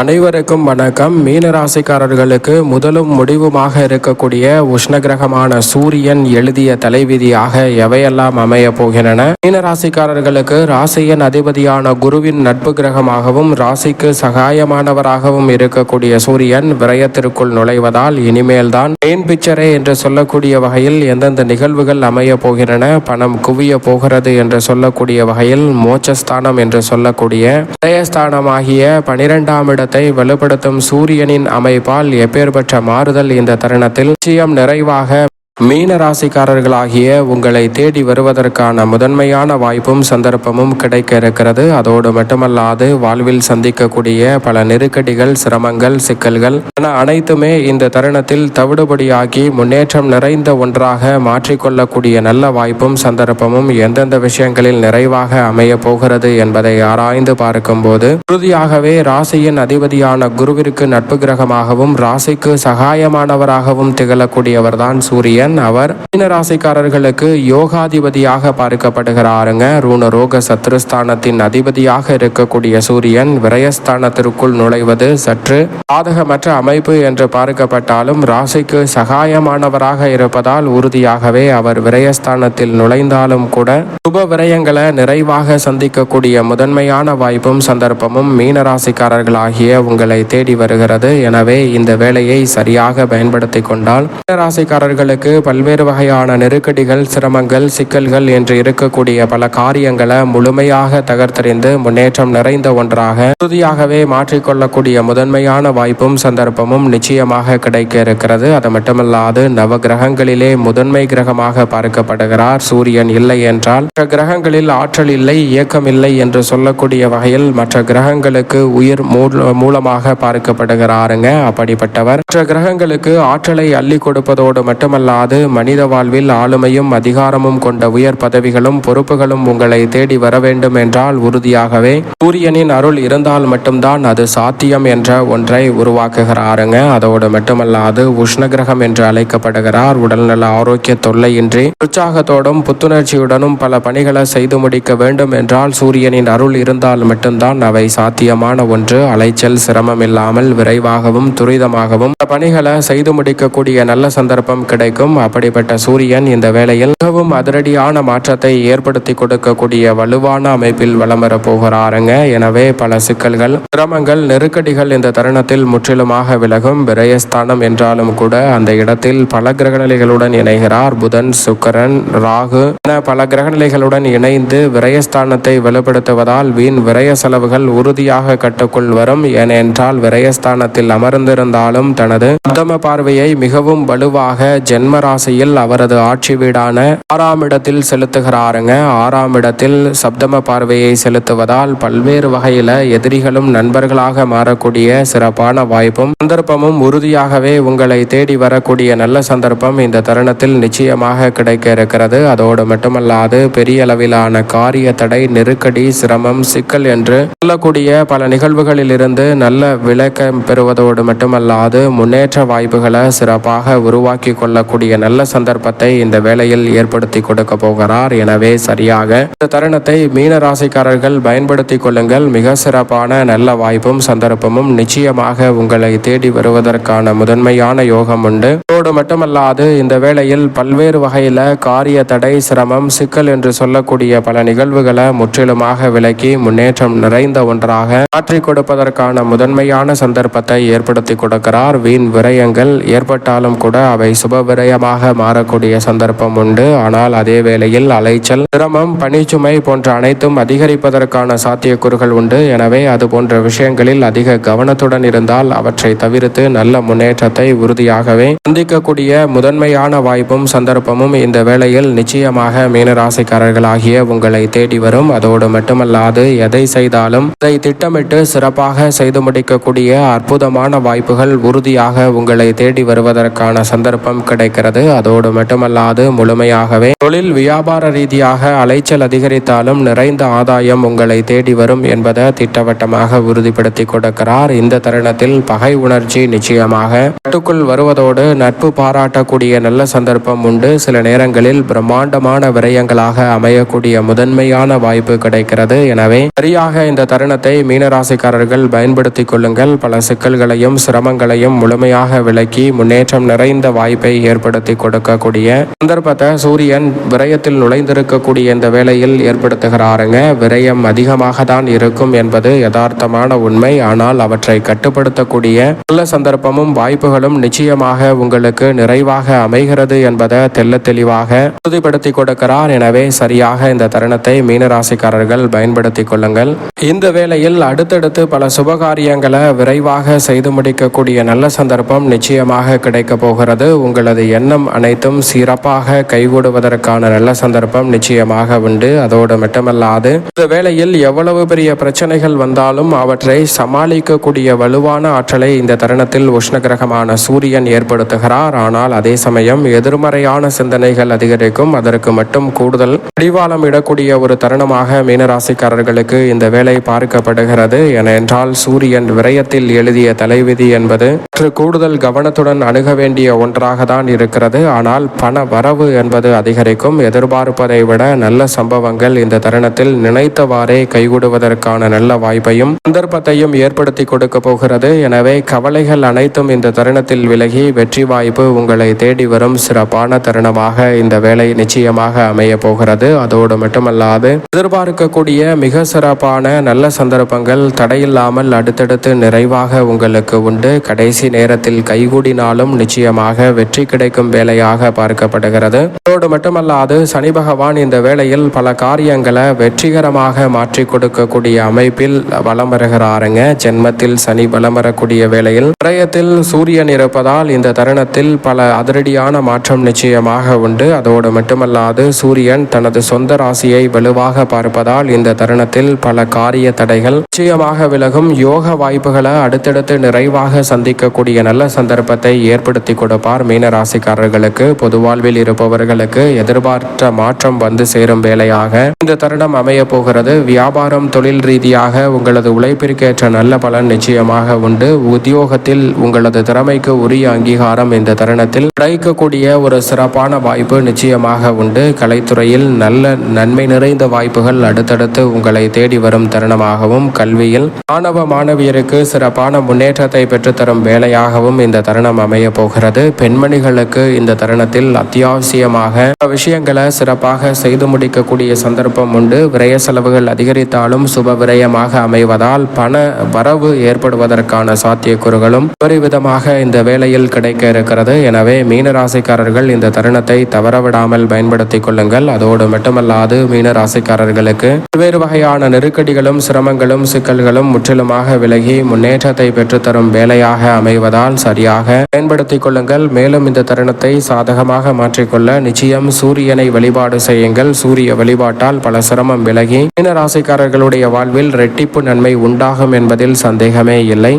அனைவருக்கும் வணக்கம். மீனராசிக்காரர்களுக்கு முதலும் முடிவுமாக இருக்கக்கூடிய உஷ்ணகிரகமான சூரியன் எழுதிய தலைவிதியாக எவையெல்லாம் அமைய போகின்றன? மீனராசிக்காரர்களுக்கு ராசியின் அதிபதியான குருவின் நட்பு கிரகமாகவும் ராசிக்கு சகாயமானவராகவும் இருக்கக்கூடிய சூரியன் விரயத்திற்குள் நுழைவதால் இனிமேல்தான் மெயின் பிக்சரே என்று சொல்லக்கூடிய வகையில் எந்தெந்த நிகழ்வுகள் அமைய போகின்றன பணம் குவிய போகிறது என்று சொல்லக்கூடிய வகையில் மோட்சஸ்தானம் என்று சொல்லக்கூடிய விரயஸ்தானமாகிய பனிரெண்டாம் தருணத்தை வலுப்படுத்தும் சூரியனின் அமைப்பால் எப்பேற்பட்ட மாறுதல் இந்த தருணத்தில் நிச்சயம் நிறைவாக மீன ராசிக்காரர்களாகிய உங்களை தேடி வருவதற்கான முதன்மையான வாய்ப்பும் சந்தர்ப்பமும் கிடைக்க இருக்கிறது. அதோடு மட்டுமல்லாது வாழ்வில் சந்திக்கக்கூடிய பல நெருக்கடிகள் சிரமங்கள் சிக்கல்கள் என அனைத்துமே இந்த தருணத்தில் தவிடுபடியாகி முன்னேற்றம் நிறைந்த ஒன்றாக மாற்றிக்கொள்ளக்கூடிய நல்ல வாய்ப்பும் சந்தர்ப்பமும் எந்தெந்த விஷயங்களில் நிறைவாக அமைய போகிறது என்பதை ஆராய்ந்து பார்க்கும்போது உறுதியாகவே ராசியின் அதிபதியான குருவிற்கு நட்பு கிரகமாகவும் ராசிக்கு சகாயமானவராகவும் திகழக்கூடியவர்தான் சூரியன். அவர் மீன ராசிக்காரர்களுக்கு யோகாதிபதியாக பார்க்கப்படுகிறாருங்க. ரூண ரோக சத்ருஸ்தானத்தின் அதிபதியாக இருக்கக்கூடிய சூரியன் விரயஸ்தானத்திற்குள் நுழைவது சற்று பாதகமற்ற அமைப்பு என்று பார்க்கப்பட்டாலும் ராசிக்கு சகாயமானவராக இருப்பதால் உறுதியாகவே அவர் விரயஸ்தானத்தில் நுழைந்தாலும் கூட சுப விரயங்களை நிறைவாக சந்திக்கக்கூடிய முதன்மையான வாய்ப்பும் சந்தர்ப்பமும் மீனராசிக்காரர்களாகிய உங்களை தேடி வருகிறது. எனவே இந்த வேலையை சரியாக பயன்படுத்தி கொண்டால் மீனராசிக்காரர்களுக்கு பல்வேறு வகையான நெருக்கடிகள் சிரமங்கள் சிக்கல்கள் என்று இருக்கக்கூடிய பல காரியங்களை முழுமையாக தகர்த்தெறிந்து முன்னேற்றம் நிறைந்த ஒன்றாக உறுதியாகவே மாற்றிக்கொள்ளக்கூடிய முதன்மையான வாய்ப்பும் சந்தர்ப்பமும் நிச்சயமாக கிடைக்க இருக்கிறது. அது மட்டுமல்லாது நவ கிரகங்களிலே முதன்மை கிரகமாக பார்க்கப்படுகிறார். சூரியன் இல்லை என்றால் மற்ற கிரகங்களில் ஆற்றல் இல்லை இயக்கம் இல்லை என்று சொல்லக்கூடிய வகையில் மற்ற கிரகங்களுக்கு உயிர் மூல- மூலமாக பார்க்கப்படுகிறாருங்க. அப்படிப்பட்டவர் மற்ற கிரகங்களுக்கு ஆற்றலை அள்ளி கொடுப்பதோடு மட்டுமல்லாது மனித வாழ்வில் ஆளுமையும் அதிகாரமும் கொண்ட உயர் பதவிகளும் பொறுப்புகளும் உங்களை தேடி வர வேண்டும் என்றால் உறுதியாகவே சூரியனின் அருள் இருந்தால் மட்டும்தான் அது சாத்தியம் என்ற ஒன்றை உருவாக்குகிறாருங்க. அதோடு மட்டுமல்லாது உஷ்ண கிரகம் என்று அழைக்கப்படுகிறார். உடல்நல ஆரோக்கிய தொல்லையின்றி உற்சாகத்தோடும் புத்துணர்ச்சியுடனும் பல பணிகளை செய்து முடிக்க வேண்டும் என்றால் சூரியனின் அருள் இருந்தால் மட்டும்தான் அவை சாத்தியமான ஒன்று. அலைச்சல் சிரமம் இல்லாமல் விரைவாகவும் துரிதமாகவும் பணிகளை செய்து முடிக்கக்கூடிய நல்ல சந்தர்ப்பம் கிடைக்கும். அப்படிப்பட்ட சூரியன் இந்த வேளையில் மிகவும் அதிரடியான மாற்றத்தை ஏற்படுத்தி கொடுக்கக்கூடிய வலுவான அமைப்பில் வலம் போகிறாருங்க. எனவே பல சிக்கல்கள் சிரமங்கள் நெருக்கடிகள் இந்த தருணத்தில் முற்றிலுமாக விலகும். விரயஸ்தானம் என்றாலும் கூட அந்த இடத்தில் பல கிரகநிலைகளுடன் இணைகிறார். புதன் சுக்கரன் ராகு என பல கிரகநிலைகளுடன் இணைந்து விரயஸ்தானத்தை வலுப்படுத்துவதால் வீண் விரய செலவுகள் உறுதியாக கட்டுக்குள் வரும். ஏனென்றால் விரயஸ்தானத்தில் அமர்ந்திருந்தாலும் தனது உத்தம பார்வையை மிகவும் வலுவாக ஜென்ம ராசியில் அவரது ஆட்சி வீடான ஆறாம் இடத்தில் செலுத்துகிறாருங்க. ஆறாம் இடத்தில் சப்தம பார்வையை செலுத்துவதால் பல்வேறு வகையில எதிரிகளும் நண்பர்களாக மாறக்கூடிய சிறப்பான வாய்ப்பும் சந்தர்ப்பமும் உறுதியாகவே உங்களை தேடி வரக்கூடிய நல்ல சந்தர்ப்பம் இந்த தருணத்தில் நிச்சயமாக கிடைக்க இருக்கிறது. அதோடு மட்டுமல்லாது பெரிய அளவிலான காரிய தடை நெருக்கடி சிரமம் சிக்கல் என்று சொல்லக்கூடிய பல நிகழ்வுகளில் இருந்து நல்ல விளக்கம் பெறுவதோடு மட்டுமல்லாது முன்னேற்ற வாய்ப்புகளை சிறப்பாக உருவாக்கி கொள்ளக்கூடிய நல்ல சந்தர்ப்பத்தை இந்த வேளையில் ஏற்படுத்தி கொடுக்க போகிறார். எனவே சரியாக இந்த தருணத்தை மீன ராசிக்காரர்கள் பயன்படுத்தி கொள்ளுங்கள். மிக சிறப்பான நல்ல வாய்ப்பும் சந்தர்ப்பமும் நிச்சயமாக உங்களை தேடி வருவதற்கான முதன்மையான யோகம் உண்டு. அதோடு மட்டுமல்லாது இந்த வேளையில் பல்வேறு வகையில காரிய தடை சிரமம் சிக்கல் என்று சொல்லக்கூடிய பல நிகழ்வுகளை முற்றிலுமாக விலக்கி முன்னேற்றம் நிறைந்த ஒன்றாக மாற்றிக் கொடுப்பதற்கான முதன்மையான சந்தர்ப்பத்தை ஏற்படுத்தி கொடுக்கிறார். வீண் விரயங்கள் ஏற்பட்டாலும் கூட அவை சுப விரயமாக மாறக்கூடிய சந்தர்ப்பம் உண்டு. ஆனால் அதே வேளையில் அலைச்சல் சிரமம் பணிச்சுமை போன்ற அனைத்தும் அதிகரிப்பதற்கான சாத்தியக்கூறுகள் உண்டு. எனவே அது போன்ற விஷயங்களில் அதிக கவனத்துடன் இருந்தால் அவற்றை தவிர்த்து நல்ல முன்னேற்றத்தை உறுதியாகவே சந்திக்கக்கூடிய முதன்மையான வாய்ப்பும் சந்தர்ப்பமும் இந்த வேளையில் நிச்சயமாக மீனராசிக்காரர்களாகிய உங்களை தேடி வரும். அதோடு மட்டுமல்லாது எதை செய்தாலும் அதை திட்டமிட்டு சிறப்பாக செய்து முடிக்கக்கூடிய அற்புதமான வாய்ப்புகள் உறுதியாக உங்களை தேடி வருவதற்கான சந்தர்ப்பம் கிடைக்கிறது. வருகிறது அதோடு மட்டுமல்லாது முழுமையாகவே தொழில் வியாபார ரீதியாக அலைச்சல் அதிகரித்தாலும் நிறைந்த ஆதாயம் உங்களை தேடி வரும் என்பதை திட்டவட்டமாக உறுதிப்படுத்தி கொடுக்கிறார். இந்த தருணத்தில் பகை உணர்ச்சி நிச்சயமாக கட்டுக்குள் வருவதோடு நட்பு பாராட்டக்கூடிய நல்ல சந்தர்ப்பம் உண்டு. சில நேரங்களில் பிரம்மாண்டமான விரயங்களாக அமையக்கூடிய முதன்மையான வாய்ப்பு கிடைக்கிறது. எனவே சரியாக இந்த தருணத்தை மீனராசிக்காரர்கள் பயன்படுத்திக் கொள்ளுங்கள். பல சிக்கல்களையும் சிரமங்களையும் முழுமையாக விலக்கி முன்னேற்றம் நிறைந்த வாய்ப்பை ஏற்படுத்த கொடுக்கக்கூடிய சந்தர்ப்பத்தை சூரியன் விரயத்தில் நுழைந்திருக்கக்கூடிய இந்த வேளையில் ஏற்படுத்துகிறாருங்க. விரயம் அதிகமாக தான் இருக்கும் என்பது யதார்த்தமான உண்மை. ஆனால் அவற்றை கட்டுப்படுத்தக்கூடிய நல்ல சந்தர்ப்பமும் வாய்ப்புகளும் நிச்சயமாக உங்களுக்கு நிறைவாக அமைகிறது என்பதை தெல்ல தெளிவாக உறுதிப்படுத்தி கொடுக்கிறார். எனவே சரியாக இந்த தருணத்தை மீனராசிக்காரர்கள் பயன்படுத்திக் கொள்ளுங்கள். இந்த வேளையில் அடுத்தடுத்து பல சுபகாரியங்களை விரைவாக செய்து முடிக்கக்கூடிய நல்ல சந்தர்ப்பம் நிச்சயமாக கிடைக்க போகிறது. உங்களது எண்ணம் அனைத்தும் சிறப்பாக கைகூடுவதற்கான நல்ல சந்தர்ப்பம் நிச்சயமாக உண்டு. அதோடு மட்டுமல்லாது இந்த வேளையில் எவ்வளவு பெரிய பிரச்சனைகள் வந்தாலும் அவற்றை சமாளிக்கக்கூடிய வலுவான ஆற்றலை இந்த தருணத்தில் உஷ்ணகிரகமான சூரியன் ஏற்படுத்துகிறார். ஆனால் அதே சமயம் எதிர்மறையான சிந்தனைகள் அதிகரிக்கும். அதற்கு மட்டும் கூடுதல் அடிவாளம் இடக்கூடிய ஒரு தருணமாக மீனராசிக்காரர்களுக்கு இந்த வேலை பார்க்கப்படுகிறது. ஏனென்றால் சூரியன் விரயத்தில் எழுதிய தலைவிதி என்பது கூடுதல் கவனத்துடன் அணுக வேண்டிய ஒன்றாக தான் இருக்கிறது ஆனால் பண வரவு என்பது அதிகரிக்கும். எதிர்பார்ப்பதை விட நல்ல சம்பவங்கள் இந்த தருணத்தில் நினைத்தவாறே கைகூடுவதற்கான நல்ல வாய்ப்பையும் சந்தர்ப்பத்தையும் ஏற்படுத்தி கொடுக்க போகிறது. எனவே கவலைகள் அனைத்தும் இந்த தருணத்தில் விலகி வெற்றி வாய்ப்பு உங்களை தேடி வரும் சிறப்பான தருணமாக இந்த வேலை நிச்சயமாக அமைய போகிறது. அதோடு மட்டுமல்லாது எதிர்பார்க்கக்கூடிய மிக சிறப்பான நல்ல சந்தர்ப்பங்கள் தடையில்லாமல் அடுத்தடுத்து நிறைவாக உங்களுக்கு உண்டு. கடைசி நேரத்தில் கைகூடினாலும் நிச்சயமாக வெற்றி கிடைக்கும் வேலையாக பார்க்கப்படுகிறது. அதோடு மட்டுமல்லாது சனி பகவான் இந்த வேளையில் பல காரியங்களை வெற்றிகரமாக மாற்றி கொடுக்கக்கூடிய அமைப்பில் வலம் வருகிறாருங்க. ஜென்மத்தில் சனி பலம் வரக்கூடிய வேளையில் விரயத்தில் சூரியன் இருப்பதால் இந்த தருணத்தில் பல அதிரடியான மாற்றம் நிச்சயமாக உண்டு. அதோடு மட்டுமல்லாது சூரியன் தனது சொந்த ராசியை வலுவாக பார்ப்பதால் இந்த தருணத்தில் பல காரிய தடைகள் நிச்சயமாக விலகும். யோக வாய்ப்புகளை அடுத்தடுத்து நிறைவாக சந்திக்கக்கூடிய நல்ல சந்தர்ப்பத்தை ஏற்படுத்தி கொடுப்பார் மீன வேலைக்காரர்களுக்கு பொது வாழ்வில் இருப்பவர்களுக்கு எதிர்பார்த்த மாற்றம் வந்து சேரும் வேலையாக இந்த தருணம் அமைய போகிறது. வியாபாரம் தொழில் ரீதியாக உங்களது உழைப்பிற்கேற்ற நல்ல பலன் நிச்சயமாக உண்டு. உத்தியோகத்தில் உங்களது திறமைக்கு உரிய அங்கீகாரம் இந்த தருணத்தில் கிடைக்கக்கூடிய ஒரு சிறப்பான வாய்ப்பு நிச்சயமாக உண்டு. கலைத்துறையில் நல்ல நன்மை நிறைந்த வாய்ப்புகள் அடுத்தடுத்து உங்களை தேடி வரும் தருணமாகவும் கல்வியில் மாணவ மாணவியருக்கு சிறப்பான முன்னேற்றத்தை பெற்றுத்தரும் வேலையாகவும் இந்த தருணம் அமைய போகிறது. பெண்மணிகளுக்கு இந்த தருணத்தில் அத்தியாவசியமாக விஷயங்களை சிறப்பாக செய்து முடிக்கக்கூடிய சந்தர்ப்பம் உண்டு. விரய செலவுகள் அதிகரித்தாலும் சுப விரயமாக அமைவதால் பண வரவு ஏற்படுவதற்கான சாத்தியக்கூறுகளும் விதமாக இந்த வேளையில் கிடைக்க இருக்கிறது. எனவே மீனராசிக்காரர்கள் இந்த தருணத்தை தவறவிடாமல் பயன்படுத்திக் கொள்ளுங்கள். அதோடு மட்டுமல்லாது மீனராசிக்காரர்களுக்கு பல்வேறு வகையான நெருக்கடிகளும் சிரமங்களும் சிக்கல்களும் முற்றிலுமாக விலகி முன்னேற்றத்தை பெற்றுத்தரும் வேலையாக அமைவதால் சரியாக பயன்படுத்திக் கொள்ளுங்கள். மேலும் இந்த தருணத்தை சாதகமாக மாற்றிக்கொள்ள நிச்சயம் சூரியனை வழிபாடு செய்யுங்கள். சூரிய வழிபாட்டால் பல சிரமம் விலகி மீனராசிக்காரர்களுடைய வாழ்வில் ரெட்டிப்பு நன்மை உண்டாகும் என்பதில் சந்தேகமே இல்லை.